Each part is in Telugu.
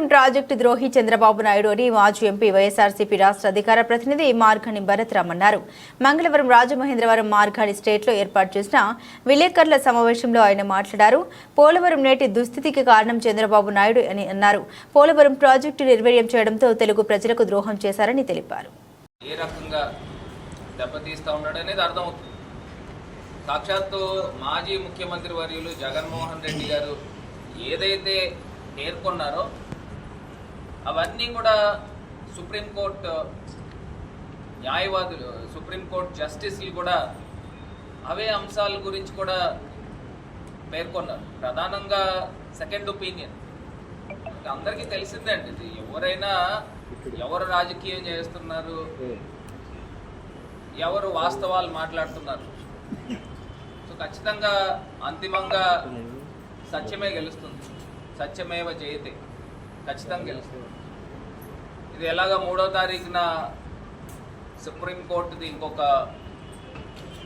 పోలవరం ప్రాజెక్టు ద్రోహి చంద్రబాబు నాయుడు అని మాజీ ఎంపీ వైఎస్ఆర్సీపీ రాష్ట్ర అధికార ప్రతినిధి మార్గాని భరత్రామ్ అన్నారు మంగళవారం రాజమహేంద్రవరం మార్గాని స్టేట్లో ఏర్పాటు చేసిన విలేకరుల సమావేశంలో ఆయన మాట్లాడారు. పోలవరం నేటి దుస్థితికి కారణం చంద్రబాబు నాయుడు అని అన్నారు. పోలవరం ప్రాజెక్టు నిర్వీర్యం చేయడంతో తెలుగు ప్రజలకు ద్రోహం చేశారని తెలిపారు. ఏ రకంగా అర్థమవుతుంది. సాక్షాత్తు మాజీ ముఖ్యమంత్రి వర్యులు జగన్మోహన్ రెడ్డి గారు ఏదైతే పేర్కొన్నారో అవన్నీ కూడా సుప్రీంకోర్టు న్యాయవాదులు సుప్రీంకోర్టు జస్టిస్లు కూడా అవే అంశాల గురించి కూడా పేర్కొన్నారు. ప్రధానంగా సెకండ్ ఒపీనియన్. అందరికీ తెలిసిందే అండి ఇది. ఎవరైనా ఎవరు రాజకీయం చేస్తున్నారు? ఎవరు వాస్తవాలు మాట్లాడుతున్నారు? సో ఖచ్చితంగా అంతిమంగా సత్యమే గెలుస్తుంది. సత్యమేవ జయతే. ఖచ్చితంగా గెలుస్తుంది. ఇది ఎలాగ మూడో తారీఖున సుప్రీంకోర్టుది ఇంకొక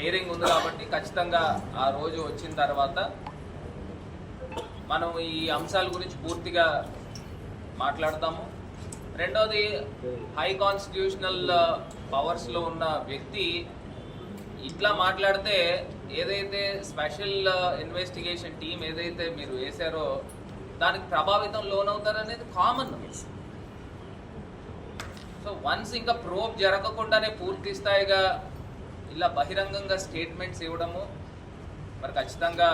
హియరింగ్ ఉంది కాబట్టి ఖచ్చితంగా ఆ రోజు వచ్చిన తర్వాత మనం ఈ అంశాల గురించి పూర్తిగా మాట్లాడతాము. రెండవది హై కాన్స్టిట్యూషనల్ పవర్స్లో ఉన్న వ్యక్తి ఇట్లా మాట్లాడితే ఏదైతే స్పెషల్ ఇన్వెస్టిగేషన్ టీం ఏదైతే మీరు వేశారో దానికి ప్రభావితం లోనవుతారనేది కామన్ సో వన్స్ ఇంకా ప్రోబ్ జరగకుండానే పూర్తి స్థాయిగా ఇలా బహిరంగంగా స్టేట్మెంట్స్ ఇవ్వడము మరి ఖచ్చితంగా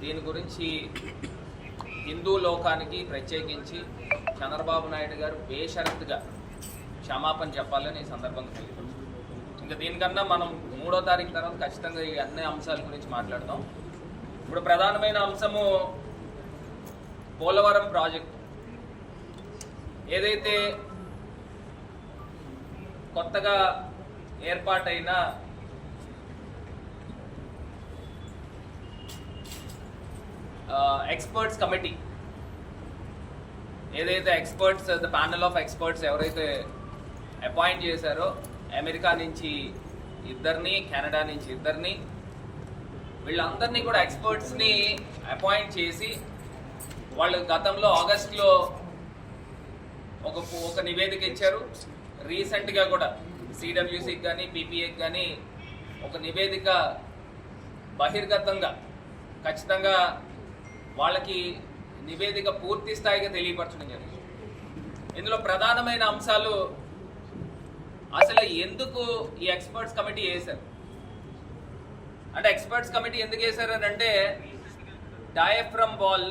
దీని గురించి హిందూ లోకానికి ప్రత్యేకించి చంద్రబాబు నాయుడు గారు బేషరత్గా క్షమాపణ చెప్పాలని ఈ సందర్భంగా తెలియదు ఇంకా దీనికన్నా మనం మూడో తారీఖు తర్వాత ఖచ్చితంగా ఈ అన్ని అంశాల గురించి మాట్లాడదాం. ఇప్పుడు ప్రధానమైన అంశము పోలవరం ప్రాజెక్ట్. ఏదైతే కొత్తగా ఏర్పాటైన ఎక్స్పర్ట్స్ కమిటీ ఏదైతే experts the panel of experts ఎవరైతే అపాయింట్ చేశారో అమెరికా నుంచి ఇద్దరిని కెనడా నుంచి ఇద్దరిని వీళ్ళందరినీ కూడా ఎక్స్పర్ట్స్ని అపాయింట్ చేసి వాళ్ళు గతంలో ఆగస్ట్లో ఒక ఒక నివేదిక ఇచ్చారు. రీసెంట్గా కూడా సిడబ్ల్యూసీకి కానీ పీపీఏకి కానీ ఒక నివేదిక బహిర్గతంగా ఖచ్చితంగా వాళ్ళకి నివేదిక పూర్తి స్థాయిగా తెలియపరచడం జరిగింది. ఇందులో ప్రధానమైన అంశాలు అసలు ఎందుకు ఈ ఎక్స్పర్ట్స్ కమిటీ వేశారు? అంటే ఎక్స్పర్ట్స్ కమిటీ ఎందుకు వేశారు అని అంటే డయాఫ్రమ్ బాల్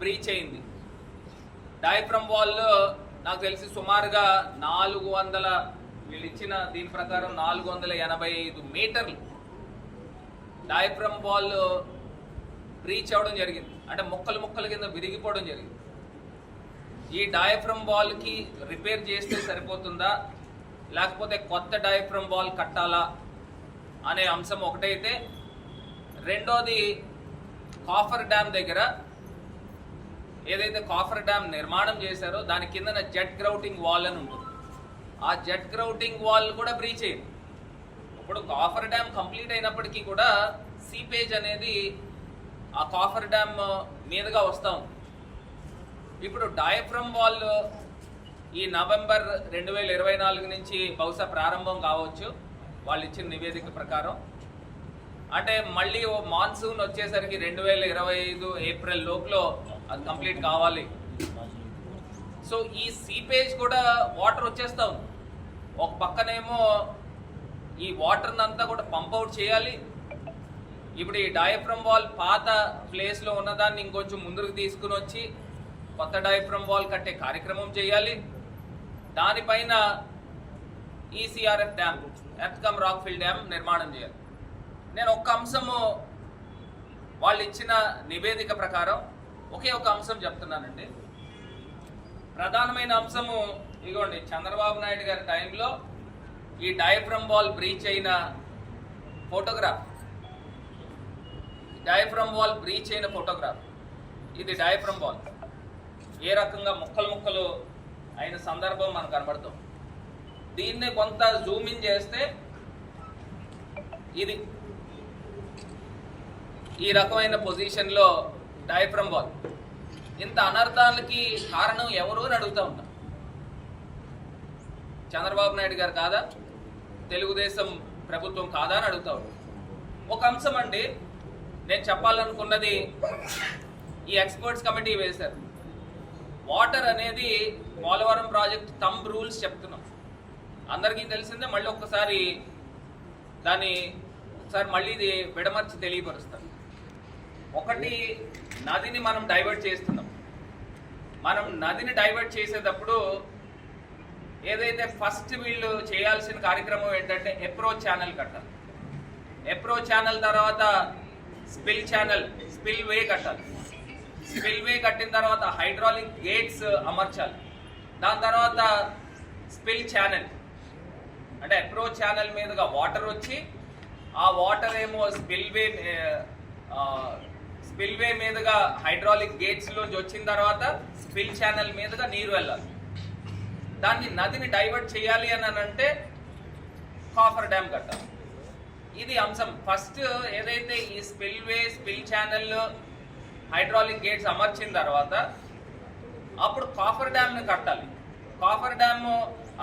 బ్రీచ్ అయింది. డయాఫ్రమ్ వాల్ నాకు తెలిసి సుమారుగా నాలుగు వందల వీళ్ళు ఇచ్చిన దీని ప్రకారం నాలుగు వందల ఎనభై ఐదు మీటర్లు డయాఫ్రమ్ వాల్ బ్రీచ్ అవ్వడం జరిగింది. అంటే ముక్కలు ముక్కల కింద విరిగిపోవడం జరిగింది. ఈ డయాఫ్రమ్ బాల్కి రిపేర్ చేస్తే సరిపోతుందా? లేకపోతే కొత్త డయాఫ్రమ్ బాల్ కట్టాలా? అనే అంశం ఒకటైతే రెండోది కాఫర్ డ్యామ్ దగ్గర ఏదైతే కాఫర్ డ్యామ్ నిర్మాణం చేశారో దాని కిందన జెట్ గ్రౌటింగ్ వాల్ అని ఉంటుంది. ఆ జెట్ గ్రౌటింగ్ వాల్ కూడా బ్రీచ్ అయింది ఇప్పుడు కాఫర్ డ్యామ్ కంప్లీట్ అయినప్పటికీ కూడా సీపేజ్ అనేది ఆ కాఫర్ డ్యామ్ మీదుగా వస్తాం ఇప్పుడు డయఫ్రమ్ వాల్ ఈ నవంబర్ రెండు వేల ఇరవై నాలుగు నుంచి బహుశా ప్రారంభం కావచ్చు. వాళ్ళు ఇచ్చిన నివేదిక ప్రకారం. అంటే మళ్ళీ ఓ మాన్సూన్ వచ్చేసరికి రెండు వేల ఇరవై ఐదు ఏప్రిల్ లోపల అది కంప్లీట్ కావాలి. సో ఈ సీపేజ్ కూడా వాటర్ వచ్చేస్తా. ఉంది ఒక పక్కనేమో ఈ వాటర్ అంతా కూడా పంప్ అవుట్ చేయాలి. ఇప్పుడు ఈ డయాఫ్రమ్ వాల్ పాత ప్లేస్లో ఉన్నదాన్ని ఇంకొంచెం ముందుకు తీసుకుని వచ్చి కొత్త డయాఫ్రమ్ వాల్ కట్టే కార్యక్రమం చేయాలి. దానిపైన ECRF dam earth cum rockfill dam నిర్మాణం చేయాలి. నేను ఒక్క అంశము వాళ్ళు ఇచ్చిన నివేదిక ప్రకారం ఒకే ఒక అంశం చెప్తున్నానండి. ప్రధానమైన అంశము ఇదిగోండి చంద్రబాబు నాయుడు గారి టైంలో ఈ డయాఫ్రమ్ వాల్ బ్రీచ్ అయిన ఫోటోగ్రాఫ్. డయాఫ్రమ్ వాల్ బ్రీచ్ అయిన ఫోటోగ్రాఫ్. ఇది డయాఫ్రమ్ వాల్. ఏ రకంగా ముక్కలు ముక్కలు అయిన సందర్భం మనకు కనబడుతుంది దీన్ని కొంత జూమ్ ఇన్ చేస్తే ఇది. ఈ రకమైన పొజిషన్లో డయాఫ్రమ్ వాల్. ఇంత అనర్థాలకి కారణం ఎవరు అని అడుగుతా ఉంటాం. చంద్రబాబు నాయుడు గారు కాదా? తెలుగుదేశం ప్రభుత్వం కాదా అని అడుగుతా ఉంటాం. ఒక అంశం అండి నేను చెప్పాలనుకున్నది ఈ ఎక్స్పర్ట్స్ కమిటీ వేశారు. వాటర్ అనేది పోలవరం ప్రాజెక్ట్ థంబ్ రూల్స్ చెప్తున్నాం. అందరికీ తెలిసిందే మళ్ళీ ఒక్కసారి దాన్ని ఒకసారి మళ్ళీ ఇది విడమర్చి తెలియపరుస్తాను. ఒకటి నదిని మనం డైవర్ట్ చేస్తున్నాం. మనం నదిని డైవర్ట్ చేసేటప్పుడు ఏదైతే ఫస్ట్ వీళ్ళు చేయాల్సిన కార్యక్రమం ఏంటంటే ఎప్రోచ్ ఛానల్ కట్టాలి. ఎప్రోచ్ ఛానల్ తర్వాత స్పిల్ ఛానల్ స్పిల్ వే కట్టాలి. స్పిల్ వే కట్టిన తర్వాత హైడ్రాలిక్ గేట్స్ అమర్చాలి. దాని తర్వాత స్పిల్ ఛానల్ అంటే ఎప్రో ఛానల్ మీదుగా వాటర్ వచ్చి ఆ వాటర్ ఏమో స్పిల్ వే స్పిల్ వే మీదుగా హైడ్రాలిక్ గేట్స్ లోంచి వచ్చిన తర్వాత స్పిల్ ఛానల్ మీదుగా నీరు వెళ్ళాలి. దాన్ని నదిని డైవర్ట్ చేయాలి అని అంటే కాఫర్ డ్యామ్ కట్టాలి. ఇది అంశం. ఫస్ట్ ఏదైతే ఈ spillway spill channel hydraulic gates అమర్చిన తర్వాత అప్పుడు కాఫర్ డ్యామ్ని కట్టాలి. Coffer dam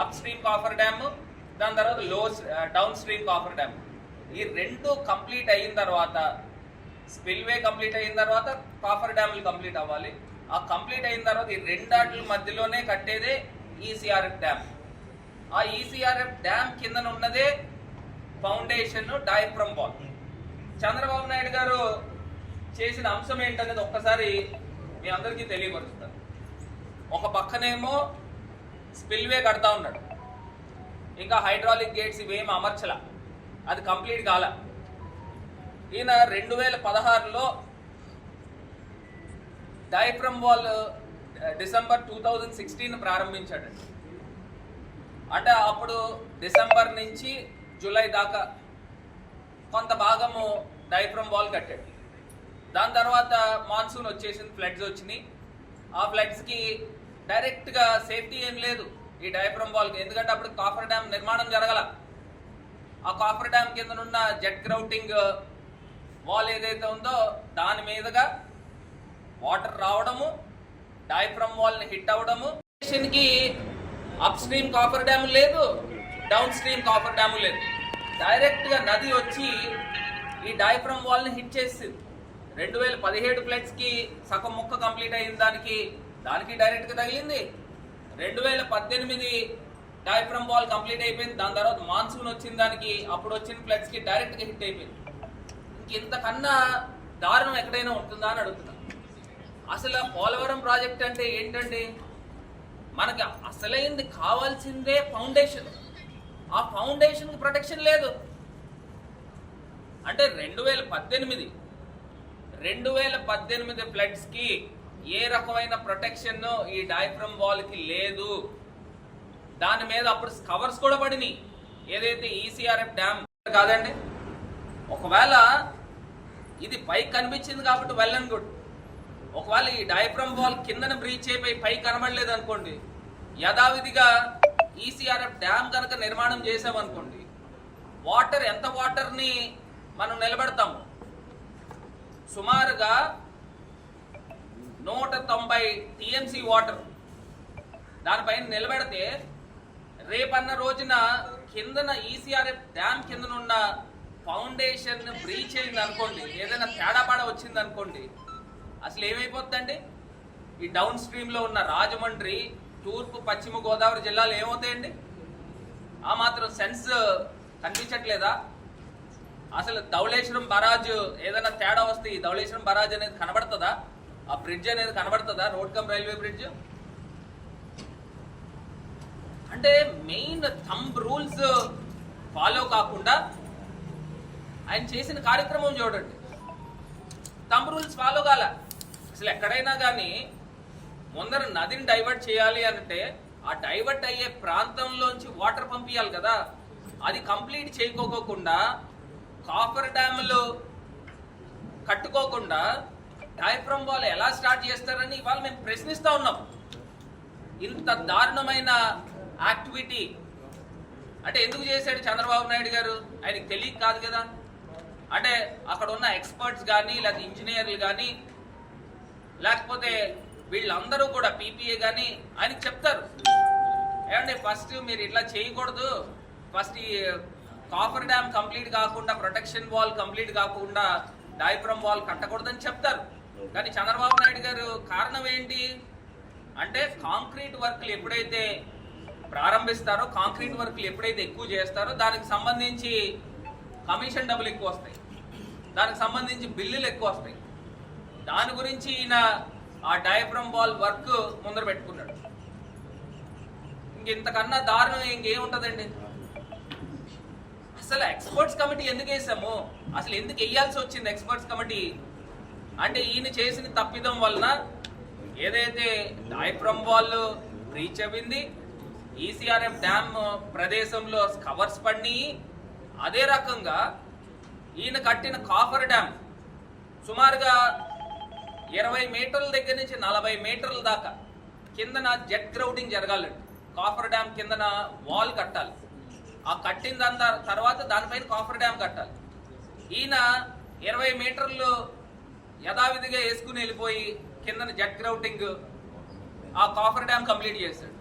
upstream coffer dam దాని తర్వాత లో డౌన్ స్ట్రీమ్ కాఫర్ డ్యామ్. ఈ రెండు కంప్లీట్ అయిన తర్వాత స్పిల్ వే కంప్లీట్ అయిన తర్వాత కాఫర్ డ్యామ్లు కంప్లీట్ అవ్వాలి. ఆ కంప్లీట్ అయిన తర్వాత ఈ రెండాట్ల మధ్యలోనే కట్టేదే ఈసీఆర్ఎఫ్ డ్యామ్. ఆ ఈసీఆర్ఎఫ్ డ్యామ్ కిందన ఉన్నదే foundation diaphragm wall Chandrababu Naidu గారు చేసిన అంశం ఏంటనేది ఒక్కసారి మీ అందరికీ తెలియపరుస్తాను ఒక పక్కనేమో స్పిల్వే కడతా ఉన్నాడు. ఇంకా హైడ్రాలిక్ గేట్స్ ఇవేమి అమర్చల. అది కంప్లీట్ కాల. ఈయన రెండు వేల పదహారులో diaphragm wall December two thousand sixteen ప్రారంభించాడండి అంటే అప్పుడు డిసెంబర్ నుంచి జూలై దాకా కొంత భాగము డైఫ్రమ్ వాల్ కట్టాడు. దాని తర్వాత మాన్సూన్ వచ్చేసింది ఫ్లడ్స్ వచ్చినాయి. ఆ ఫ్లడ్స్కి డైరెక్ట్గా సేఫ్టీ ఏం లేదు ఈ డైఫ్రమ్ వాల్కి. ఎందుకంటే అప్పుడు కాఫర్ డ్యామ్ నిర్మాణం జరగల. ఆ కాఫర్ డ్యామ్ కింద ఉన్న జెట్ గ్రౌటింగ్ వాల్ ఏదైతే ఉందో దాని మీదుగా వాటర్ రావడము డైఫ్రమ్ వాల్ని హిట్ అవ్వడము. కి అప్ స్ట్రీమ్ కాపర్ డ్యామ్ లేదు డౌన్ స్ట్రీమ్ కాపర్ డ్యామ్ లేదు. డైరెక్ట్గా నది వచ్చి ఈ డైఫ్రమ్ వాల్ని హిట్ చేసింది. రెండు వేల పదిహేడు ఫ్లడ్స్కి సగం ముక్క కంప్లీట్ అయిన దానికి దానికి డైరెక్ట్గా తగిలింది. రెండు వేల పద్దెనిమిది డైఫ్రమ్ వాల్ కంప్లీట్ అయిపోయింది. దాని తర్వాత మాన్సూన్ వచ్చిన దానికి అప్పుడు వచ్చిన ఫ్లడ్స్కి డైరెక్ట్గా హిట్ అయిపోయింది. ఇంతకన్నా దారుణం ఎక్కడైనా ఉంటుందా అని అడుగుతున్నా. అసలు పోలవరం ప్రాజెక్ట్ అంటే ఏంటండి? మనకి అసలైంది కావాల్సిందే ఫౌండేషన్. ఆ ఫౌండేషన్ ప్రొటెక్షన్ లేదు. అంటే రెండు వేల పద్దెనిమిది రెండు వేల పద్దెనిమిది ఫ్లడ్స్కి ఏ రకమైన ప్రొటెక్షన్ ఈ డైఫ్రమ్ వాల్కి లేదు. దాని మీద అప్పుడు కవర్స్ కూడా పడినాయి. ఏదైతే ఈసీఆర్ఎఫ్ డ్యామ్ కాదండి? ఒకవేళ ఇది పైకి కనిపించింది కాబట్టి వెల్ అండ్ గుడ్ ఒకవేళ ఈ డయాఫ్రమ్ వాల్ కిందన బ్రీచ్ అయిపోయి పై కనబడలేదు అనుకోండి యథావిధిగా ఈసీఆర్ఎఫ్ డ్యామ్ కనుక నిర్మాణం చేసామనుకోండి వాటర్ ఎంత వాటర్ని మనం నిలబెడతాము సుమారుగా నూట తొంభై టీఎంసీ వాటర్ దానిపైన నిలబెడితే రేపన్న రోజున కిందన ఈసీఆర్ఎఫ్ డ్యామ్ కిందనున్న ఫౌండేషన్ బ్రీచ్ అయింది అనుకోండి ఏదైనా తేడాపాడ వచ్చింది అనుకోండి అసలు ఏమైపోతుందండి? ఈ డౌన్ స్ట్రీమ్లో ఉన్న రాజమండ్రి తూర్పు పశ్చిమ గోదావరి జిల్లాలు ఏమవుతాయండి? ఆ మాత్రం సెన్స్ కనిపించట్లేదా? అసలు ధవళేశ్వరం బరాజ్ ఏదైనా తేడా వస్తే ఈ ధవళేశ్వరం బరాజ్ అనేది కనబడుతుందా? ఆ బ్రిడ్జ్ అనేది కనబడుతుందా? రోడ్ కమ్ రైల్వే బ్రిడ్జ్ అంటే మెయిన్ థంబ్ రూల్స్ ఫాలో కాకుండా ఆయన చేసిన కార్యక్రమం చూడండి. తమ్ రూల్స్ ఫాలో కాల అసలు ఎక్కడైనా కానీ ముందర నదిని డైవర్ట్ చేయాలి అంటే ఆ డైవర్ట్ అయ్యే ప్రాంతంలోంచి వాటర్ పంపించాలి కదా. అది కంప్లీట్ చేయకోకుండా కాఫర్ డ్యాములు కట్టుకోకుండా డైఫ్రమ్ వాళ్ళు ఎలా స్టార్ట్ చేస్తారని ఇవాళ మేము ప్రశ్నిస్తూ ఉన్నాం. ఇంత దారుణమైన యాక్టివిటీ. అంటే ఎందుకు చేశాడు చంద్రబాబు నాయుడు గారు? ఆయనకి తెలియక కాదు కదా. అంటే అక్కడ ఉన్న ఎక్స్పర్ట్స్ కానీ లేదా ఇంజనీర్లు కానీ లేకపోతే వీళ్ళందరూ కూడా పీపీఏ కానీ ఆయనకి చెప్తారు. ఏమంటే ఫస్ట్ మీరు ఇట్లా చేయకూడదు. ఫస్ట్ ఈ కాఫర్ డ్యామ్ కంప్లీట్ కాకుండా ప్రొటెక్షన్ వాల్ కంప్లీట్ కాకుండా డైఫ్రమ్ వాల్ కట్టకూడదని చెప్తారు. కానీ చంద్రబాబు నాయుడు గారు కారణం ఏంటి? అంటే కాంక్రీట్ వర్క్లు ఎప్పుడైతే ప్రారంభిస్తారో కాంక్రీట్ వర్క్లు ఎప్పుడైతే ఎక్కువ చేస్తారో దానికి సంబంధించి కమిషన్ డబ్బులు ఎక్కువ వస్తాయి. దానికి సంబంధించి బిల్లులు ఎక్కువ వస్తాయి. దాని గురించి ఈయన ఆ డయాఫ్రమ్ బాల్ వర్క్ ముందర పెట్టుకున్నాడు. ఇంకెంతకన్నా దారుణం ఇంకేముంటుందండి? అసలు ఎక్స్పర్ట్స్ కమిటీ ఎందుకు వేసాము? అసలు ఎందుకు వేయాల్సి వచ్చింది ఎక్స్పర్ట్స్ కమిటీ? అంటే ఈయన చేసిన తప్పిదం వలన ఏదైతే డైఫ్రమ్ బాల్ రీచ్ అయింది ఈసీఆర్ఎఫ్ డ్యామ్ ప్రదేశంలో కవర్స్ పడి అదే రకంగా ఈయన కట్టిన కాఫర్ డ్యామ్ సుమారుగా ఇరవై మీటర్ల దగ్గర నుంచి నలభై మీటర్ల దాకా కిందన జెట్ గ్రౌడింగ్ జరగాలండి కాఫర్ డ్యామ్ కిందన వాల్ కట్టాలి. ఆ కట్టిన దాని తర్వాత దానిపైన కాఫర్ డ్యామ్ కట్టాలి. ఈయన ఇరవై మీటర్లు యథావిధిగా వేసుకుని వెళ్ళిపోయి కిందన జెట్ గ్రౌటింగ్ ఆ కాఫర్ డ్యామ్ కంప్లీట్ చేశాడు.